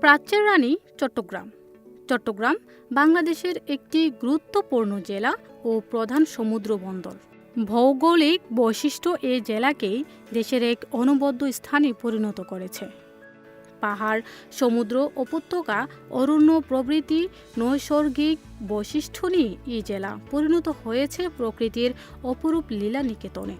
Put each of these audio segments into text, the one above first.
প্রাচ্যের রানী চট্টগ্রাম। চট্টগ্রাম বাংলাদেশের একটি গুরুত্বপূর্ণ জেলা ও প্রধান সমুদ্র বন্দর। ভৌগোলিক বৈশিষ্ট্য এ জেলাকেই দেশের এক অনবদ্য স্থানে পরিণত করেছে। পাহাড়, সমুদ্র উপত্যকা, অরণ্য প্রভৃতি নৈসর্গিক বৈশিষ্ট্য নিয়ে এই জেলা পরিণত হয়েছে প্রকৃতির অপরূপ লীলা নিকেতনে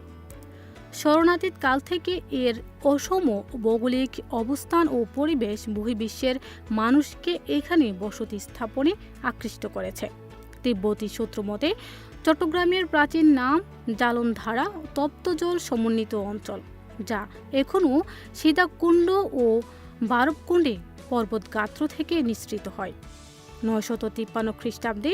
শরণাতীত কাল থেকে এর অসম ভৌগোলিক অবস্থান ও পরিবেশ বহির্বিশ্বের মানুষকে এখানে বসতি স্থাপনে আকৃষ্ট করেছে। তিব্বতী সূত্র মতে, চট্টগ্রামের প্রাচীন নাম জালনধারা তপ্তজল সমন্বিত অঞ্চল, যা এখনও সীতাকুণ্ড ও বারবকুণ্ডে পর্বত গাত্র থেকে নিঃসৃত হয়। নয়শত তিপ্পান্ন খ্রিস্টাব্দে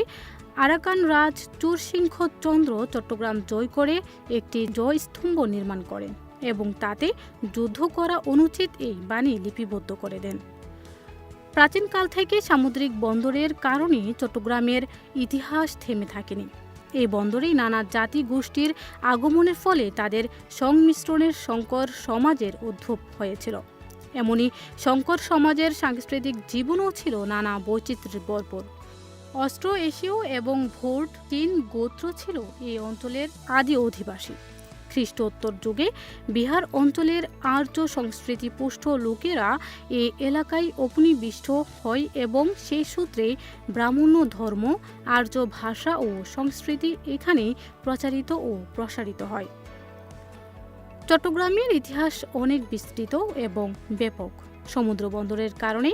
আরাকান রাজ চুরসিংহ চন্দ্র চট্টগ্রাম জয় করে একটি জয়স্তম্ভ নির্মাণ করেন এবং তাতে যুদ্ধ করা অনুচিত এই বাণী লিপিবদ্ধ করে দেন। প্রাচীনকাল থেকে সামুদ্রিক বন্দরের কারণে চট্টগ্রামের ইতিহাস থেমে থাকেনি। এই বন্দরেই নানা জাতি গোষ্ঠীর আগমনের ফলে তাদের সংমিশ্রণের সংকর সমাজের উদ্ভব হয়েছিল। এমনই শঙ্কর সমাজের সাংস্কৃতিক জীবনও ছিল নানা বৈচিত্র্যের ভরপুর অস্ট্রো এশীয় এবং ভোট চীন গোত্র ছিল এই অঞ্চলের আদি অধিবাসী। খ্রিস্টোত্তর যুগে বিহার অঞ্চলের আর্য সংস্কৃতি পুষ্ট লোকেরা এই এলাকায় উপনিবিষ্ট হয় এবং সেই সূত্রে ব্রাহ্মণ্য ধর্ম, আর্য ভাষা ও সংস্কৃতি এখানে প্রচারিত ও প্রসারিত হয়। চট্টগ্রামের ইতিহাস অনেক বিস্তৃত এবং ব্যাপক। সমুদ্র বন্দরের কারণে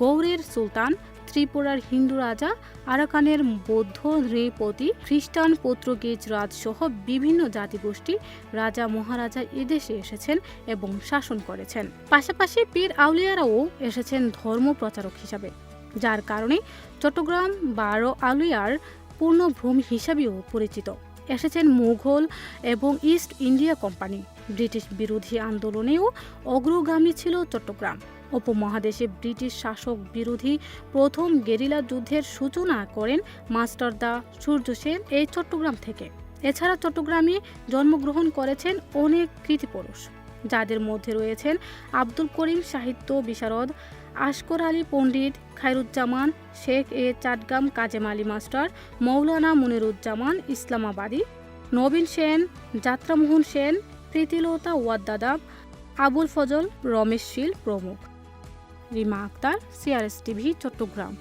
গৌড়ের সুলতান, ত্রিপুরার হিন্দু রাজা, আরাকানের বৌদ্ধ নৃপতি, খ্রিস্টান পর্তুগিজ রাজসহ বিভিন্ন জাতিগোষ্ঠী রাজা মহারাজা এদেশে এসেছেন এবং শাসন করেছেন। পাশাপাশি পীর আউলিয়ারাও এসেছেন ধর্ম প্রচারক হিসাবে, যার কারণে চট্টগ্রাম বারো আউলিয়ার পূর্ণভূমি হিসাবেও পরিচিত। এসেছেন মুঘল এবং ইস্ট ইন্ডিয়া কোম্পানি। ব্রিটিশ বিরোধী আন্দোলনেও অগ্রগামী ছিল চট্টগ্রাম। উপমহাদেশে ব্রিটিশ শাসক বিরোধী প্রথম গেরিলা যুদ্ধের সূচনা করেন মাস্টার দা সূর্য সেন এই চট্টগ্রাম থেকে। এছাড়া চট্টগ্রামে জন্মগ্রহণ করেছেন অনেক কৃতিপুরুষ, যাদের মধ্যে রয়েছেন আব্দুল করিম সাহিত্য বিশারদ আশকর আলী পণ্ডিত খায়রুজ্জামান শেখ এ চাটগাম কাজেম আলী মাস্টার, মৌলানা মুনিরুজ্জামান ইসলামাবাদী, নবীন সেন, যাত্রামোহন সেন, প্রীতিলতা ওয়াদ্দাদাব আবুল ফজল, রমেশ শীল প্রমুখ। Rima Akter, CRS TV, Chattogram.